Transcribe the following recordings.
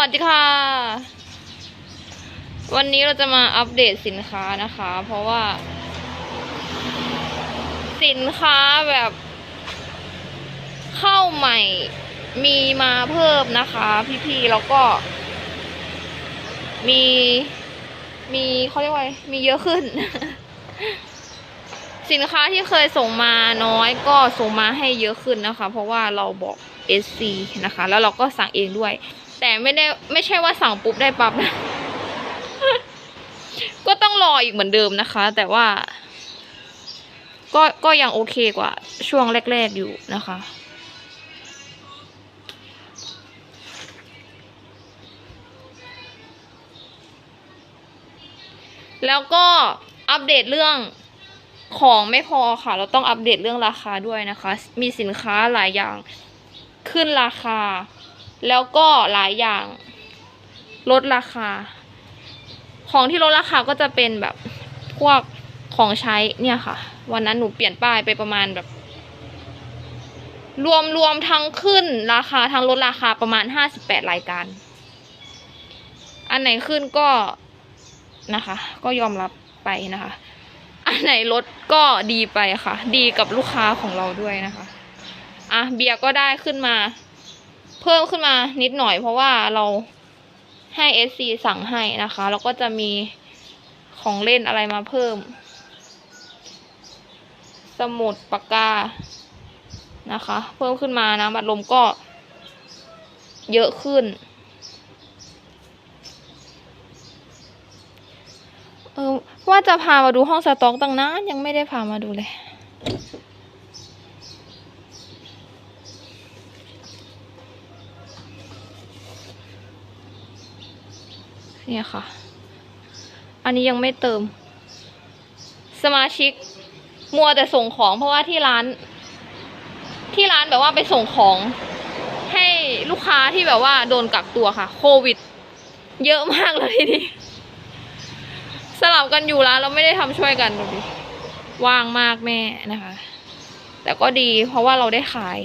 วัสดีค่ะ วันนี้เราจะมาอัปเดตสินค้านะคะ เพราะว่า สินค้าแบบ เข้าใหม่มีมาเพิ่มนะคะ พี่ๆแล้วก็ มีมีเขาเรียกว่ามีเยอะขึ้น สินค้าที่เคยส่งมาน้อยก็ส่งมาให้เยอะขึ้นนะคะ เพราะว่าเราบอก SC นะคะ แล้วเราก็สั่งเองด้วย แต่ไม่ได้ไม่ใช่ว่าสั่งปุ๊บได้ปั๊บนะ ก็ต้องรออีกเหมือนเดิมนะคะ แต่ว่า ก็ก็ยังโอเคกว่า ช่วงแรก ๆอยู่นะคะแล้วก็อัปเดตเรื่องของไม่พอค่ะ เราต้องอัปเดตเรื่องราคาด้วยนะคะ มีสินค้าหลายอย่างขึ้นราคา แล้วก็หลายอย่างลดราคา ของที่ลดราคาก็จะเป็นแบบพวกของใช้เนี่ยค่ะ วันนั้นหนูเปลี่ยนป้ายไปประมาณแบบ รวมรวมทั้งขึ้นราคาทั้งลดราคาประมาณห้าสิบแปดรายการ อันไหนขึ้นก็นะคะ ก็ยอมรับไปนะคะ อันไหนลดก็ดีไปค่ะ ดีกับลูกค้าของเราด้วยนะคะ อะเบียร์ก็ได้ขึ้นมา เพิ่มขึ้นมานิดหน่อยเพราะว่าเราให้ SC สั่งให้นะคะ แล้วก็จะมีของเล่นอะไรมาเพิ่ม สมุดปากกานะคะ เพิ่มขึ้นมานะบัดลมก็เยอะขึ้น เออว่าจะพามาดูห้องสต็อกตั้งนานยังไม่ได้พามาดูเลย เนี่ยค่ะ อันนี้ยังไม่เติม สมาชิก มัวแต่ส่งของเพราะว่าที่ร้าน ที่ร้านแบบว่าไปส่งของ ให้ลูกค้าที่แบบว่าโดนกักตัวค่ะ โควิด เยอะมากเลยทีนี้สลับกันอยู่ร้านเราไม่ได้ทำช่วยกันดูดิว่างมากแม่นะคะ แต่ก็ดีเพราะว่าเราได้ขาย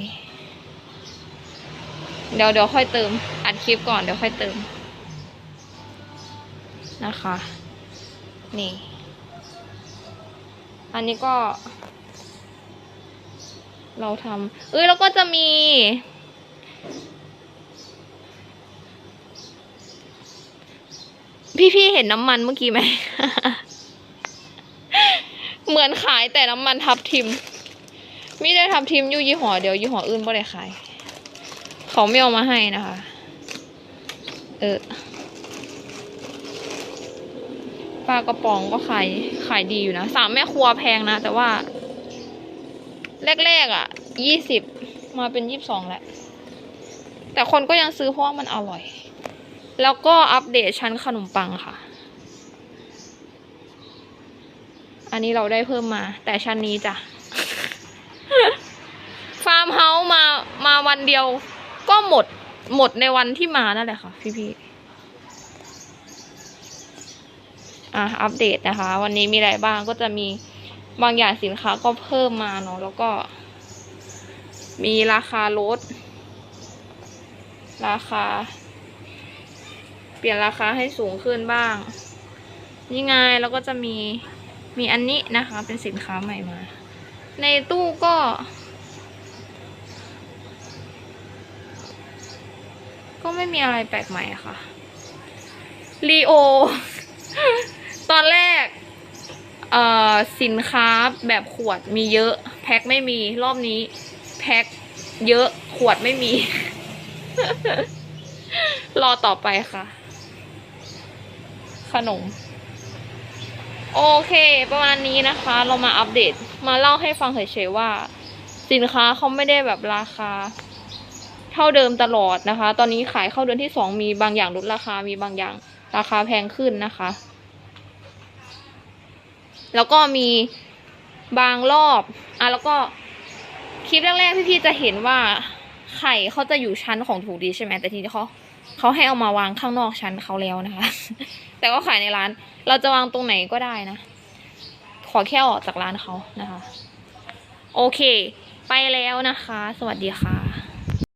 เดี๋ยวเดี๋ยวค่อยเติม อัดคลิปก่อนเดี๋ยวค่อยเติม นะคะ นี่ อันนี้ก็ เราทำเอ้ย แล้วก็จะมี พี่ๆเห็นน้ำมันเมื่อกี้ไหม เหมือนขายแต่น้ำมันทับทิมไม่ได้ทับทิมอยู่ยี่ห้อเดียวยี่ห้ออื่นไม่ได้ขาย เขาไม่เอามาให้นะคะ เออ ปลากระป๋องก็ขายขายดีอยู่นะสามแม่ครัวแพงนะ แต่ว่า แรกๆอะยี่สิบมาเป็นยี่สิบสองแหละ แต่คนก็ยังซื้อเพราะว่ามันอร่อย แล้วก็อัปเดตชั้นขนมปังค่ะ อันนี้เราได้เพิ่มมา แต่ชั้นนี้จ้ะ ฟาร์มเฮาส์มามาวันเดียวก็หมดหมดในวันที่มานั่นแหละค่ะ พี่ๆ อะอัปเดตนะคะ วันนี้มีอะไรบ้างก็จะมีบางอย่างสินค้าก็เพิ่มมาเนาะแล้วก็ มีราคาลดราคา เปลี่ยนราคาให้สูงขึ้นบ้างนี่ไงแล้วก็จะมีมีอันนี้นะคะ เป็นสินค้าใหม่มา ในตู้ก็ ก็ไม่มีอะไรแปลกใหม่ค่ะลีโอ ตอนแรกเอ่อสินค้าแบบขวดมีเยอะ แพ็คไม่มีรอบนี้ แพ็คเยอะขวดไม่มี รอต่อไปค่ะ ขนม โอเค ประมาณนี้นะคะ เรามาอัปเดต มาเล่าให้ฟังเฉยๆว่า สินค้าเขาไม่ได้แบบราคา เท่าเดิมตลอดนะคะ ตอนนี้ขายเข้าเดือนที่สองมีบางอย่างลดราคามีบางอย่าง ราคาแพงขึ้นนะคะ แล้วก็มีบางรอบอะแล้วก็คลิปแรกๆพี่ๆจะเห็นว่าไข่เขาจะอยู่ชั้นของถูกดีใช่ไหมแต่ทีนี้เขาเขาให้เอามาวางข้างนอกชั้นเขาแล้วนะคะ แต่ก็ขายในร้าน เราจะวางตรงไหนก็ได้นะ ขอแค่ออกจากร้านเขานะคะ โอเค ไปแล้วนะคะ สวัสดีค่ะ